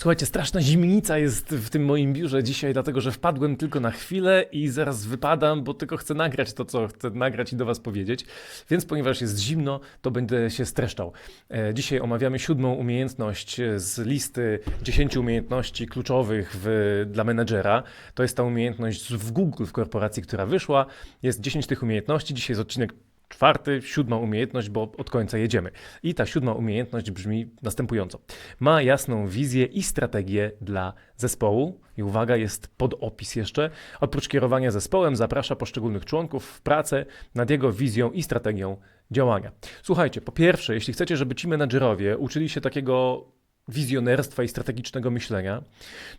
Słuchajcie, straszna zimnica jest w tym moim biurze dzisiaj, dlatego że wpadłem tylko na chwilę i zaraz wypadam, bo tylko chcę nagrać to, co chcę nagrać i do Was powiedzieć. Więc ponieważ jest zimno, to będę się streszczał. E, Dzisiaj omawiamy siódmą umiejętność z listy 10 umiejętności kluczowych w, dla menedżera. To jest ta umiejętność w Google, w korporacji, która wyszła. Jest 10 tych umiejętności. Dzisiaj jest odcinek czwarty, siódma umiejętność, bo od końca jedziemy. I ta siódma umiejętność brzmi następująco. Ma jasną wizję i strategię dla zespołu. I uwaga, jest podopis jeszcze. Oprócz kierowania zespołem zaprasza poszczególnych członków w pracę nad jego wizją i strategią działania. Słuchajcie, po pierwsze, jeśli chcecie, żeby ci menadżerowie uczyli się takiego wizjonerstwa i strategicznego myślenia,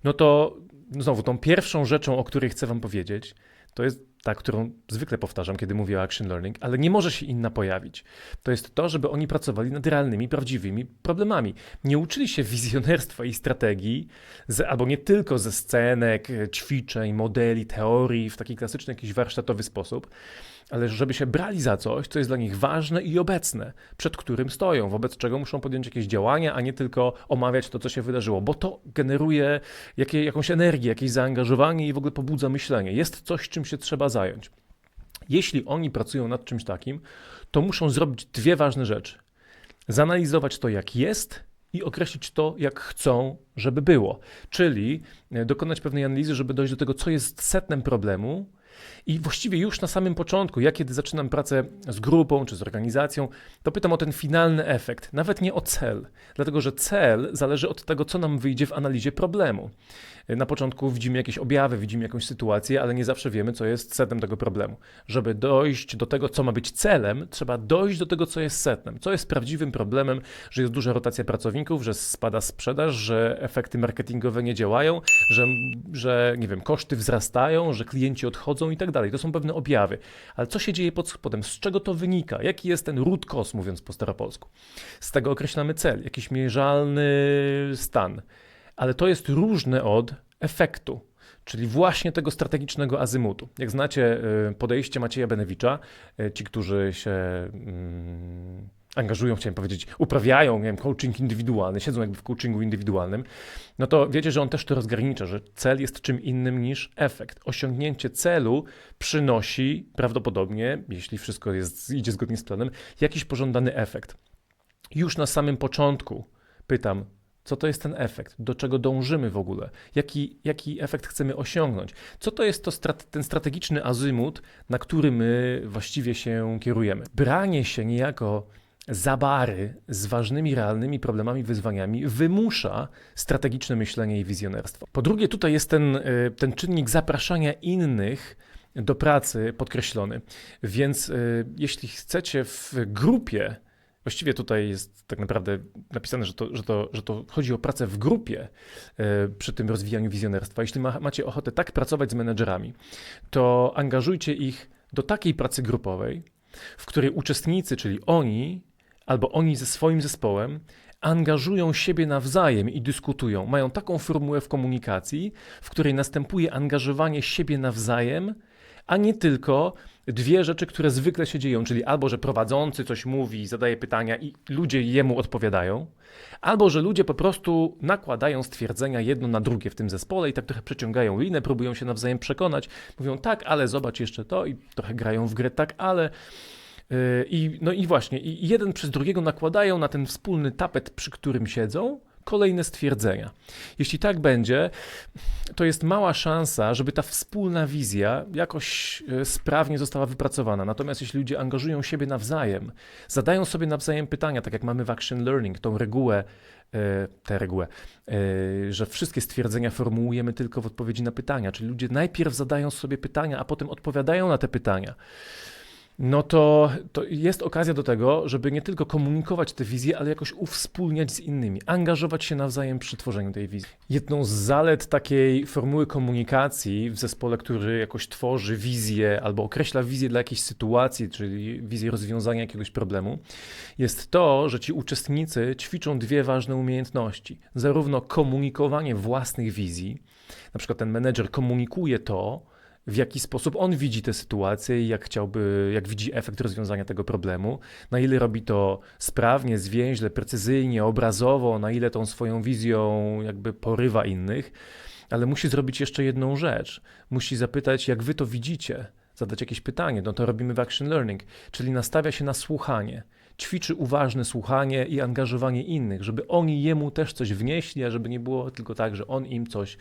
no to znowu tą pierwszą rzeczą, o której chcę wam powiedzieć, to jest ta, którą zwykle powtarzam, kiedy mówię o action learning, ale nie może się inna pojawić. To jest to, żeby oni pracowali nad realnymi, prawdziwymi problemami. Nie uczyli się wizjonerstwa i strategii, z, albo nie tylko ze scenek, ćwiczeń, modeli, teorii, w taki klasyczny jakiś warsztatowy sposób, ale żeby się brali za coś, co jest dla nich ważne i obecne, przed którym stoją, wobec czego muszą podjąć jakieś działania, a nie tylko omawiać to, co się wydarzyło, bo to generuje jakie, jakąś energię, jakieś zaangażowanie i w ogóle pobudza myślenie. Jest coś, czym się trzeba zająć. Jeśli oni pracują nad czymś takim, to muszą zrobić dwie ważne rzeczy. Zanalizować to, jak jest, i określić to, jak chcą, żeby było. Czyli e, dokonać pewnej analizy, żeby dojść do tego, co jest setnem problemu, i właściwie już na samym początku, ja kiedy zaczynam pracę z grupą czy z organizacją, to pytam o ten finalny efekt, nawet nie o cel, dlatego że cel zależy od tego, co nam wyjdzie w analizie problemu. Na początku widzimy jakieś objawy, widzimy jakąś sytuację, ale nie zawsze wiemy, co jest setem tego problemu. Żeby dojść do tego, co ma być celem, trzeba dojść do tego, co jest setnem, co jest prawdziwym problemem, że jest duża rotacja pracowników, że spada sprzedaż, że efekty marketingowe nie działają, że, że nie wiem, koszty wzrastają, że klienci odchodzą i tak dalej. To są pewne objawy. Ale co się dzieje pod spodem? Z czego to wynika? Jaki jest ten root cause, mówiąc po staropolsku? Z tego określamy cel, jakiś mierzalny stan ale to jest różne od efektu, czyli właśnie tego strategicznego azymutu. Jak znacie y, podejście Macieja Benewicza, y, ci, którzy się mm, angażują, chciałem powiedzieć, uprawiają nie wiem, coaching indywidualny, siedzą jakby w coachingu indywidualnym, no to wiecie, że on też to rozgranicza, że cel jest czym innym niż efekt. Osiągnięcie celu przynosi prawdopodobnie, jeśli wszystko jest, idzie zgodnie z planem, jakiś pożądany efekt. Już na samym początku pytam, co to jest ten efekt? Do czego dążymy w ogóle? Jaki, jaki efekt chcemy osiągnąć? Co to jest to ten strategiczny azymut, na który my właściwie się kierujemy? Branie się niejako za bary z ważnymi, realnymi problemami, wyzwaniami wymusza strategiczne myślenie i wizjonerstwo. Po drugie, tutaj jest ten, y, ten czynnik zapraszania innych do pracy podkreślony. Więc y, jeśli chcecie w grupie Właściwie tutaj jest tak naprawdę napisane, że to, że to, że to chodzi o pracę w grupie e, przy tym rozwijaniu wizjonerstwa. Jeśli ma, macie ochotę tak pracować z menedżerami, to angażujcie ich do takiej pracy grupowej, w której uczestnicy, czyli oni albo oni ze swoim zespołem, angażują siebie nawzajem i dyskutują. Mają taką formułę w komunikacji, w której następuje angażowanie siebie nawzajem, a nie tylko dwie rzeczy, które zwykle się dzieją, czyli albo, że prowadzący coś mówi, zadaje pytania i ludzie jemu odpowiadają, albo, że ludzie po prostu nakładają stwierdzenia jedno na drugie w tym zespole i tak trochę przeciągają linę, próbują się nawzajem przekonać, mówią tak, ale zobacz jeszcze to i trochę grają w grę tak, ale... Yy, I, no i właśnie, i jeden przez drugiego nakładają na ten wspólny tapet, przy którym siedzą, kolejne stwierdzenia. Jeśli tak będzie, to jest mała szansa, żeby ta wspólna wizja jakoś e, sprawnie została wypracowana. Natomiast jeśli ludzie angażują siebie nawzajem, zadają sobie nawzajem pytania, tak jak mamy w Action Learning, tą regułę, e, tę regułę, e, że wszystkie stwierdzenia formułujemy tylko w odpowiedzi na pytania, czyli ludzie najpierw zadają sobie pytania, a potem odpowiadają na te pytania no to, to jest okazja do tego, żeby nie tylko komunikować te wizje, ale jakoś uwspólniać z innymi, angażować się nawzajem przy tworzeniu tej wizji. Jedną z zalet takiej formuły komunikacji w zespole, który jakoś tworzy wizję albo określa wizję dla jakiejś sytuacji, czyli wizję rozwiązania jakiegoś problemu, jest to, że ci uczestnicy ćwiczą dwie ważne umiejętności. Zarówno komunikowanie własnych wizji, na przykład ten menedżer komunikuje to, w jaki sposób on widzi tę sytuację i jak chciałby, jak widzi efekt rozwiązania tego problemu, na ile robi to sprawnie, zwięźle, precyzyjnie, obrazowo, na ile tą swoją wizją jakby porywa innych, ale musi zrobić jeszcze jedną rzecz. Musi zapytać, jak wy to widzicie, zadać jakieś pytanie, no to robimy w Action Learning, czyli nastawia się na słuchanie. Ćwiczy uważne słuchanie i angażowanie innych, żeby oni jemu też coś wnieśli, a żeby nie było tylko tak, że on im coś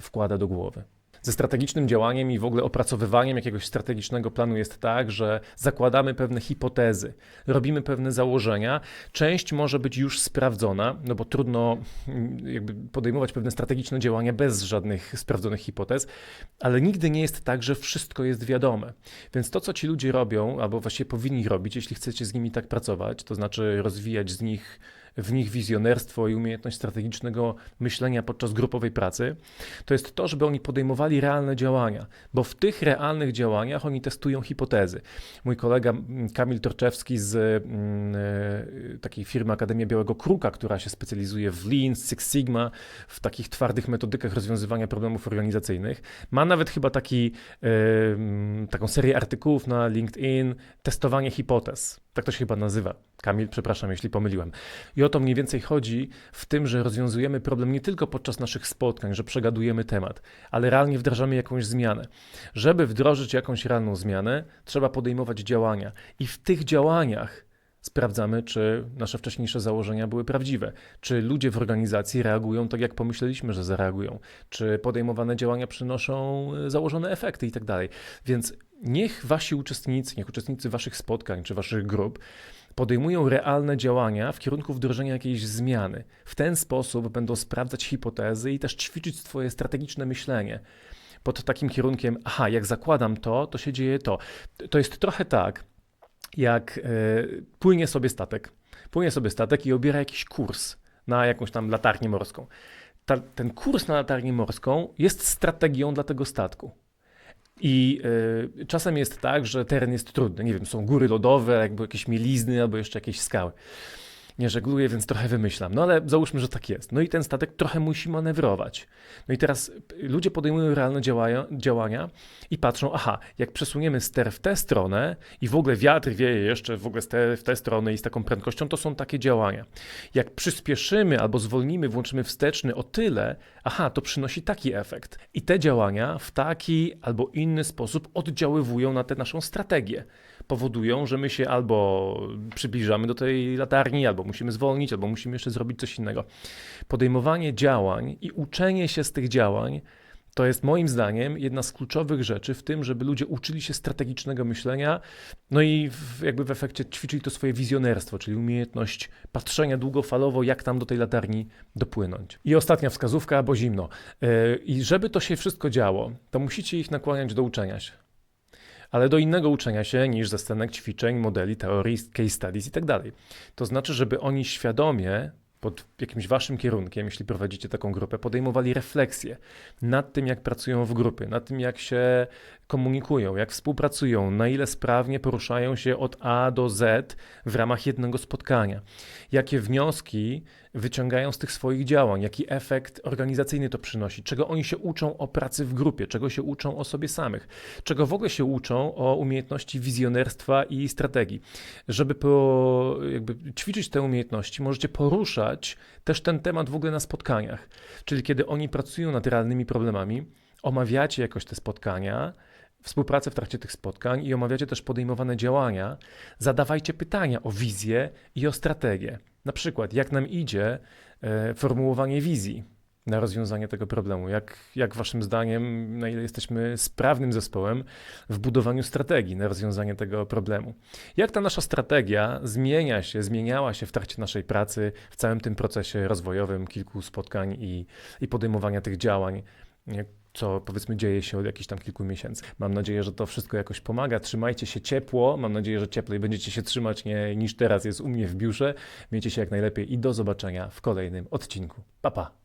wkłada do głowy ze strategicznym działaniem i w ogóle opracowywaniem jakiegoś strategicznego planu jest tak, że zakładamy pewne hipotezy, robimy pewne założenia. Część może być już sprawdzona, no bo trudno mm, jakby podejmować pewne strategiczne działania bez żadnych sprawdzonych hipotez, ale nigdy nie jest tak, że wszystko jest wiadome. Więc to, co ci ludzie robią, albo właściwie powinni robić, jeśli chcecie z nimi tak pracować, to znaczy rozwijać z nich w nich wizjonerstwo i umiejętność strategicznego myślenia podczas grupowej pracy, to jest to, żeby oni podejmowali realne działania, bo w tych realnych działaniach oni testują hipotezy. Mój kolega Kamil Torczewski z mm, e, takiej firmy Akademia Białego Kruka, która się specjalizuje w Lean, Six Sigma, w takich twardych metodykach rozwiązywania problemów organizacyjnych, ma nawet chyba taki, e, taką serię artykułów na LinkedIn, testowanie hipotez. Tak to się chyba nazywa. Kamil, przepraszam, jeśli pomyliłem. I o to mniej więcej chodzi w tym, że rozwiązujemy problem nie tylko podczas naszych spotkań, że przegadujemy temat, ale realnie wdrażamy jakąś zmianę. Żeby wdrożyć jakąś realną zmianę, trzeba podejmować działania. I w tych działaniach sprawdzamy, czy nasze wcześniejsze założenia były prawdziwe, czy ludzie w organizacji reagują tak, jak pomyśleliśmy, że zareagują, czy podejmowane działania przynoszą e, założone efekty i tak dalej. Więc niech wasi uczestnicy, niech uczestnicy waszych spotkań czy waszych grup podejmują realne działania w kierunku wdrożenia jakiejś zmiany. W ten sposób będą sprawdzać hipotezy i też ćwiczyć swoje strategiczne myślenie. Pod takim kierunkiem, aha, jak zakładam to, to się dzieje to. To jest trochę tak, jak e, płynie sobie statek. Płynie sobie statek i obiera jakiś kurs na jakąś tam latarnię morską. Ta, ten kurs na latarnię morską jest strategią dla tego statku. I y, czasem jest tak, że teren jest trudny. Nie wiem, są góry lodowe, jakby jakieś mielizny albo jeszcze jakieś skały nie żegluję, więc trochę wymyślam. No ale załóżmy, że tak jest. No i ten statek trochę musi manewrować. No i teraz ludzie podejmują realne działania, działania i patrzą, aha, jak przesuniemy ster w tę stronę i w ogóle wiatr wieje jeszcze w ogóle ster w tę stronę i z taką prędkością, to są takie działania. Jak przyspieszymy albo zwolnimy, włączymy wsteczny o tyle, aha, to przynosi taki efekt. I te działania w taki albo inny sposób oddziaływują na tę naszą strategię. Powodują, że my się albo przybliżamy do tej latarni, albo musimy zwolnić, albo musimy jeszcze zrobić coś innego. Podejmowanie działań i uczenie się z tych działań to jest moim zdaniem jedna z kluczowych rzeczy w tym, żeby ludzie uczyli się strategicznego myślenia, no i w, jakby w efekcie ćwiczyli to swoje wizjonerstwo, czyli umiejętność patrzenia długofalowo, jak tam do tej latarni dopłynąć. I ostatnia wskazówka, bo zimno. Yy, I żeby to się wszystko działo, to musicie ich nakłaniać do uczenia się ale do innego uczenia się niż ze scenek ćwiczeń, modeli, teorii, case studies itd. Tak to znaczy, żeby oni świadomie pod jakimś waszym kierunkiem, jeśli prowadzicie taką grupę, podejmowali refleksję nad tym, jak pracują w grupie, nad tym, jak się komunikują, jak współpracują, na ile sprawnie poruszają się od A do Z w ramach jednego spotkania, jakie wnioski wyciągają z tych swoich działań, jaki efekt organizacyjny to przynosi, czego oni się uczą o pracy w grupie, czego się uczą o sobie samych, czego w ogóle się uczą o umiejętności wizjonerstwa i strategii. Żeby po, jakby ćwiczyć te umiejętności, możecie poruszać też ten temat w ogóle na spotkaniach, czyli kiedy oni pracują nad realnymi problemami, omawiacie jakoś te spotkania, współpracę w trakcie tych spotkań i omawiacie też podejmowane działania, zadawajcie pytania o wizję i o strategię. Na przykład, jak nam idzie e, formułowanie wizji na rozwiązanie tego problemu? Jak, jak waszym zdaniem, na ile jesteśmy sprawnym zespołem w budowaniu strategii na rozwiązanie tego problemu? Jak ta nasza strategia zmienia się, zmieniała się w trakcie naszej pracy, w całym tym procesie rozwojowym, kilku spotkań i, i podejmowania tych działań? Co powiedzmy dzieje się od jakichś tam kilku miesięcy. Mam nadzieję, że to wszystko jakoś pomaga. Trzymajcie się ciepło. Mam nadzieję, że cieplej będziecie się trzymać nie, niż teraz jest u mnie w biurze. Miejcie się jak najlepiej i do zobaczenia w kolejnym odcinku. Pa pa!